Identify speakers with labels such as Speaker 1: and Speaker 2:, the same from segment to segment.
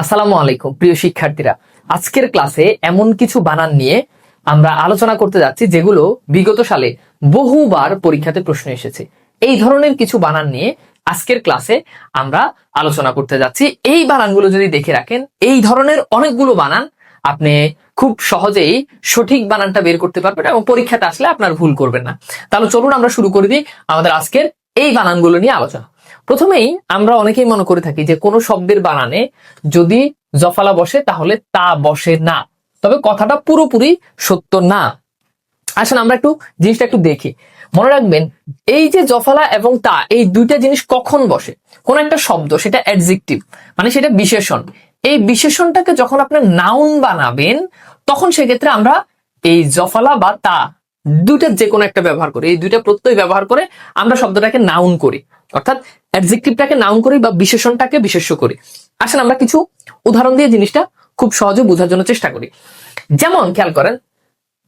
Speaker 1: আসসালামু আলাইকুম, প্রিয় শিক্ষার্থীরা। আজকের ক্লাসে এমন কিছু বানান নিয়ে আমরা আলোচনা করতে যাচ্ছি, যেগুলো বিগত সালে বহুবার পরীক্ষাতে প্রশ্ন এসেছে। এই ধরনের কিছু বানান নিয়ে আজকের ক্লাসে আমরা আলোচনা করতে যাচ্ছি। এই বানানগুলো যদি দেখে রাখেন, এই ধরনের অনেকগুলো বানান আপনি খুব সহজেই সঠিক বানানটা বের করতে পারবেন এবং পরীক্ষাতে আসলে আপনার ভুল করবেন না। তাহলে চলুন আমরা শুরু করে দিই আমাদের আজকের এই বানানগুলো নিয়ে আলোচনা। প্রথমেই আমরা অনেকেই মনে করে থাকি যে কোনো শব্দের বানানে যদি জফালা বসে, তাহলে তা বসে না। তবে কথাটা পুরোপুরি সত্য না। আসলে আমরা একটু জিনিসটা একটু দেখি। মনে রাখবেন, এই যে জফালা এবং তা, এই দুইটা জিনিস কখন বসে? কোন একটা শব্দ, সেটা অ্যাডজেক্টিভ মানে সেটা বিশেষণ। এই বিশেষণটাকে যখন আপনি নাউন বানাবেন, তখন সেক্ষেত্রে আমরা এই জফালা বা তা দুইটার যে কোনো একটা ব্যবহার করি, এই দুইটা প্রত্যয় ব্যবহার করে আমরা শব্দটাকে নাউন করি। অর্থাৎ অ্যাডজেক্টিভটাকে নাউন করি বা বিশেষণটাকে বিশেষ্য করি। আসেন আমরা কিছু উদাহরণ দিয়ে জিনিসটা খুব সহজে বোঝার জন্য চেষ্টা করি। যেমন খেয়াল করেন,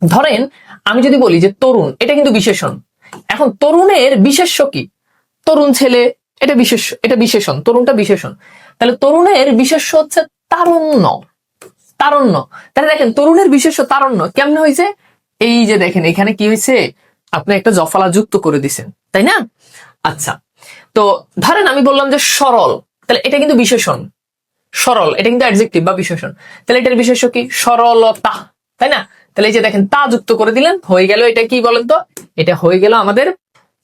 Speaker 1: ধরেন আমি যদি বলি যে তরুণ, এটা কিন্তু বিশেষণ। এখন তরুণের বিশেষ্য কি? তরুণ ছেলে, এটা বিশেষ, এটা বিশেষণ, তরুণটা বিশেষণ। তাহলে তরুণের বিশেষ্য হচ্ছে তারুণ্য। তারুণ্য। তাহলে দেখেন, তরুণের বিশেষ্য তারণ্য কেমন হয়েছে? এই যে দেখেন, এখানে কি হয়েছে? আপনি একটা জফলা যুক্ত করে দিছেন, তাই না? আচ্ছা তো ধরেন আমি বললাম যে সরল, তাহলে এটা কিন্তু বিশেষণ। সরল, এটা কিন্তু অ্যাডজেক্টিভ বা বিশেষণ। তাহলে এটার বিশেষ্য কি? সরলতা, তাই না? তাহলে এই যে দেখেন, তা যুক্ত করে দিলেন, হয়ে গেল এটা কি বলেন তো? এটা হয়ে গেল আমাদের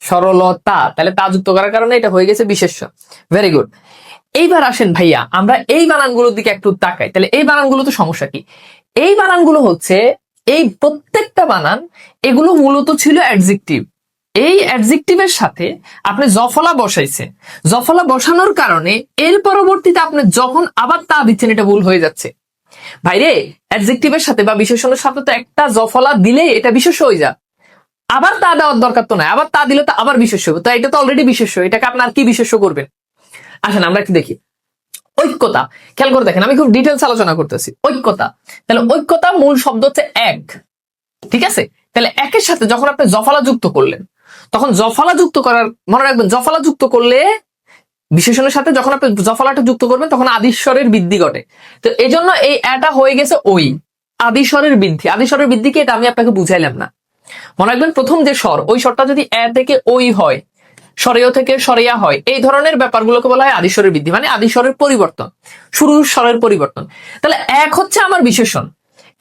Speaker 1: সরলতা। তাহলে তা যুক্ত করার কারণে এটা হয়ে গেছে বিশেষ্য। ভেরি গুড এইবার আসেন ভাইয়া, আমরা এই বানানগুলোর দিকে একটু তাকাই। তাহলে এই বানানগুলো তো সমস্যা কি? এই বানানগুলো হচ্ছে, এই প্রত্যেকটা বানান, এগুলো মূলত ছিল অ্যাডজেক্টিভ এই অ্যাডজেক্টিভের সাথে আপনি জফলা বসাইছে। জফলা বসানোর কারণে এর পরবর্তীতে আপনি যখন আবার তা দিচ্ছেন, এটা ভুল হয়ে যাচ্ছে। ভাইরে অ্যাডজেক্টিভের সাথে বা বিশেষণের সাথে তো একটা জফলা দিলে এটা বিশেষ হয়ে যা আবার তা দেওয়ার দরকার তো নাই। আবার তা দিলে তো আবার বিশেষ হবে। তো এটা তো অলরেডি বিশেষ এটাকে আপনার কি বিশেষ করবেন? আসেন, আমরা একটু দেখি। ঐক্যতা। খেয়াল করে দেখেন, আমি খুব ডিটেলস আলোচনা করতেছি। ঐক্যতা। তাহলে ঐক্যতা মূল শব্দ হচ্ছে এক। ঠিক আছে? তাহলে একের সাথে যখন আপনি জফলা যুক্ত করলেন তখন জফলা যুক্ত করার, মনে রাখবেন জফলা যুক্ত করলে বিশেষণের সাথে যখন আপনি জফলাটা যুক্ত করবেন, তখন আদিস্বরের বৃদ্ধি ঘটে। তো এই জন্য এই এটা হয়ে গেছে ওই আদিস্বরের বৃদ্ধি। আদিস্বরের বৃদ্ধিকে এটা আমি আপনাকে বুঝাইলাম না। মনে রাখবেন, প্রথম যে স্বর, ওই স্বরটা যদি এ থেকে ওই হয়, স্বরেয় থেকে সরেয়া হয়, এই ধরনের ব্যাপারগুলোকে বলা হয় আদিস্বরের বৃদ্ধি মানে আদিস্বরের পরিবর্তন শুরু স্বরের পরিবর্তন। তাহলে এক হচ্ছে আমার বিশেষণ।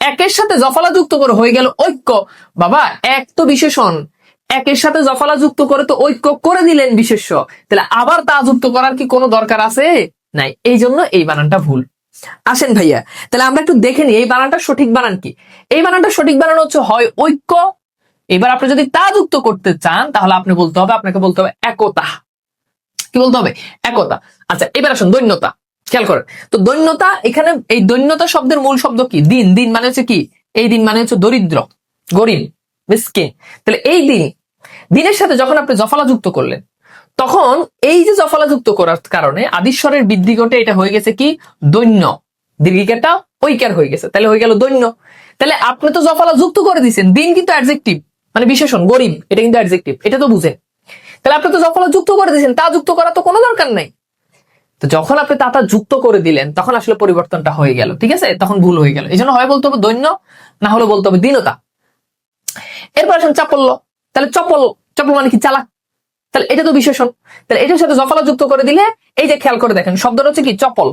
Speaker 1: একের সাথে জফলা যুক্ত করে হয়ে গেল ঐক্য। বাবা, এক তো বিশেষণ। একের সাথে জফলা যুক্ত করে তো ঐক্য করে দিলেন বিশেষ্য। তাহলে আবার তা যুক্ত করার কি কোনো দরকার আছে? নাই এই জন্য এই বানানটা ভুল। আসেন ভাইয়া, তাহলে আমরা একটু দেখে নিই, এই বানানটা সঠিক বানান কি? এই বানানটা সঠিক বানান হচ্ছে হয় ঐক্য। এবার আপনি যদি তা যুক্ত করতে চান, তাহলে আপনি বলতে হবে, আপনাকে বলতে হবে একতা। কি বলতে হবে? একতা। আচ্ছা এবার আসুন, দৈন্যতা। খেয়াল করেন, তো দৈন্যতা এখানে, এই দৈন্যতা শব্দের মূল শব্দ কি? দিন। দিন মানে হচ্ছে কি? এই দিন মানে হচ্ছে দরিদ্র, গরিব। মিসকিন তাহলে এই দিন, দিনের সাথে যখন আপনি জফলা যুক্ত করলেন, তখন এই যে জফলা যুক্ত করার কারণে আদিস্বরের বৃদ্ধি ঘটে এটা হয়ে গেছে কি? দৈন্য। দীর্ঘিকাটা ঐকার হয়ে গেছে। তাহলে হয়ে গেল দৈন্য। তাহলে আপনি তো জফলা যুক্ত করে দিয়েছেন দিন কিন্তু অ্যাডজেক্টিভ মানে বিশেষণ, গরিব, এটা কিন্তু অ্যাডজেক্টিভ এটা তো বুঝেন। তাহলে আপনি তো জফলা যুক্ত করে দিয়েছেন তা যুক্ত করা তো কোনো দরকার নাই। তো যখন আপনি তাতা যুক্ত করে দিলেন, তখন আসলে পরিবর্তনটা হয়ে গেল, ঠিক আছে? তখন ভুল হয়ে গেল। এই জন্য হয় বলতে হবে দৈন্য, না হলে বলতে হবে দীনতা। এরপর আসেন চাপল্য তাহলে চপল চপল মানে কি? চালাক। তাহলে এটা তো বিশেষণ। তাহলে এটার সাথে জফলা যুক্ত করে দিলে, এই যে খেয়াল করে দেখেন, শব্দটা হচ্ছে কি? চপল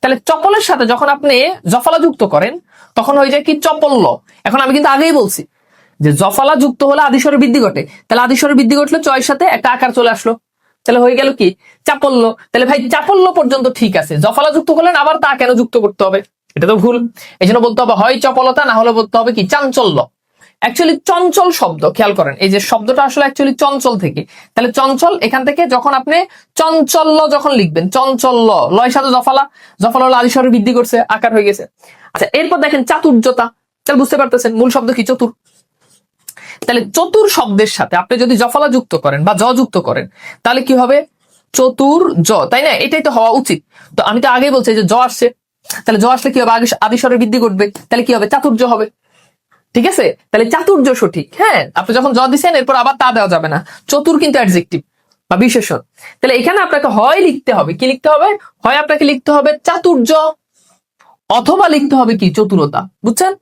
Speaker 1: তাহলে চপলের সাথে যখন আপনি জফলা যুক্ত করেন, তখন হয়ে যায় কি? চপল্য এখন আমি কিন্তু আগেই বলছি যে জফলা যুক্ত হলে আদিস্বরের বৃদ্ধি ঘটে। তাহলে আদিস্বরের বৃদ্ধি ঘটলে চয়ের সাথে একটা আকার চলে আসলো। তাহলে হয়ে গেল কি? চাপল্য তাহলে ভাই চাপল্য পর্যন্ত ঠিক আছে। জফলা যুক্ত করলেন, আবার তা কেন যুক্ত করতে হবে? এটা তো ভুল। এই জন্য বলতে হবে, হয় চপলতা, না হলে বলতে হবে কি? চাঞ্চল্য। অ্যাকচুয়ালি চঞ্চল শব্দ, খেয়াল করেন। এই যে শব্দটা আসলে অ্যাকচুয়ালি চঞ্চল থেকে। তাহলে চঞ্চল এখান থেকে যখন আপনি চঞ্চল্য যখন লিখবেন, চঞ্চল্য, লয় সাথে জফালা, জফলা আদিস্বরের বৃদ্ধি করছে, আকার হয়ে গেছে। আচ্ছা এরপর দেখেন চাতুর্যতা। তাহলে বুঝতে পারতেছেন মূল শব্দ কি? চতুর। তাহলে চতুর শব্দের সাথে আপনি যদি জফলা যুক্ত করেন বা জ যুক্ত করেন, তাহলে কি হবে? চতুর জ, তাই না? এটাই তো হওয়া উচিত। তো আমি তো আগেই বলছি যে জ আসছে। তাহলে জ আসলে কি হবে? আগে আদিস্বরের বৃদ্ধি ঘটবে। তাহলে কি হবে? চাতুর্য হবে। ঠিক আছে? তাহলে চাতুর্য সঠিক হ্যাঁ? আপনি যখন জ দিচ্ছেন এরপর আবার তা দেওয়া যাবে না। চতুর কিন্তু অ্যাডজেক্টিভ বা বিশেষণ। তাহলে এখানে আপনাকে হয় লিখতে হবে। কি লিখতে হবে? হয় আপনাকে লিখতে হবে চাতুর্য অথবা লিখতে হবে কি? চতুরতা। বুঝছেন?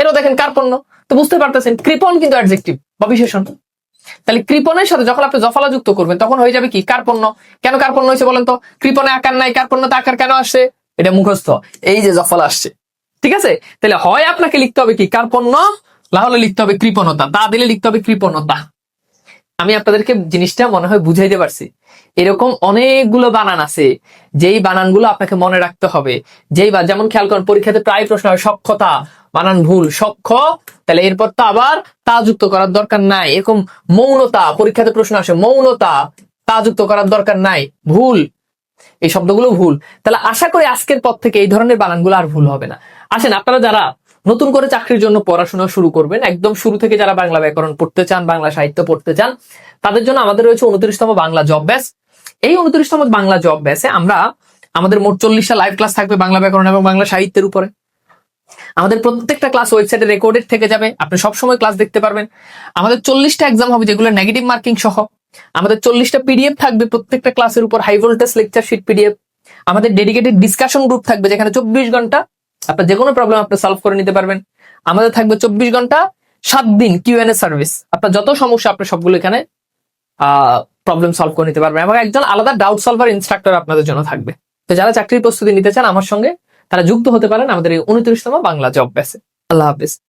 Speaker 1: এরও দেখেন কার্পণ্য তো বুঝতে পারতেছেন, কৃপণ কিন্তু অ্যাডজেক্টিভ বা বিশেষণ। তাহলে কৃপণের সাথে যখন আপনি জফলা যুক্ত করবেন, তখন হয়ে যাবে কি? কার্পণ্য কেন কার্পণ্য হয়েছে বলেন তো? কৃপণে আকার নাই কার্পণ্যতে আকার কেন আসছে এটা মুখস্থ। এই যে জফলা আসছে। ঠিক আছে? তাহলে হয় আপনাকে লিখতে হবে কি? কার্পণ্য, না হলে লিখতে হবে কৃপণতা। তা দিলে লিখতে হবে কৃপণতা। আমি আপনাদেরকে জিনিসটা মনে হয় বুঝাইতে পারছি। এরকম অনেকগুলো বানান আছে। যেই বানানগুলো আপনাকে মনে রাখতে হবে। যেই বা যেমন খেয়াল করেন, পরীক্ষাতে প্রায় প্রশ্ন হয় সক্ষতা বানান ভুল সক্ষ তাহলে এরপর তো আবার তা যুক্ত করার দরকার নাই। এরকম মৌনতা, পরীক্ষাতে প্রশ্ন আসে, মৌনতা, তা যুক্ত করার দরকার নাই। ভুল। এই শব্দগুলো ভুল। তাহলে আশা করি আজকের পর থেকে এই ধরনের বানানগুলো আর ভুল হবে না। আসেন, আপনারা যারা নতুন করে চাকরির জন্য পড়াশোনা শুরু করবেন, একদম শুরু থেকে যারা বাংলা ব্যাকরণ পড়তে চান, বাংলা সাহিত্য পড়তে চান, তাদের জন্য আমাদের রয়েছে উনত্রিশতম বাংলা জব ব্যাস। এই উনত্রিশতম বাংলা জব ব্যাচে আমরা আমাদের মোট চল্লিশটা লাইভ ক্লাস থাকবে বাংলা ব্যাকরণ এবং বাংলা সাহিত্যের উপরে। আমাদের প্রত্যেকটা ক্লাস ওয়েবসাইটে রেকর্ডেড থেকে যাবে, আপনি সবসময় ক্লাস দেখতে পারবেন। আমাদের চল্লিশটা এক্সাম হবে, যেগুলো নেগেটিভ মার্কিং সহ। আমাদের চল্লিশটা পিডিএফ থাকবে, প্রত্যেকটা ক্লাসের উপর high voltage lecture sheet PDF আমাদের ডেডিকেটেড ডিসকাশন গ্রুপ থাকবে, যেখানে চব্বিশ ঘণ্টা আপনার যে কোনো প্রবলেম আপনি সলভ করে নিতে পারবেন। আমাদের থাকবে চব্বিশ ঘণ্টা, সাত দিন কিউএনএ সার্ভিস আপনার যত সমস্যা, আপনি সবগুলো এখানে প্রবলেম সলভ করে নিতে পারবেন। এবং একজন আলাদা ডাউট সলভার ইনস্ট্রাক্টর আপনাদের জন্য থাকবে। তো যারা চাকরির প্রস্তুতি নিতে চান আমার সঙ্গে, তারা যুক্ত হতে পারেন আমাদের এই উনত্রিশতম বাংলা জব ব্যাসে আল্লাহ হাফিজ।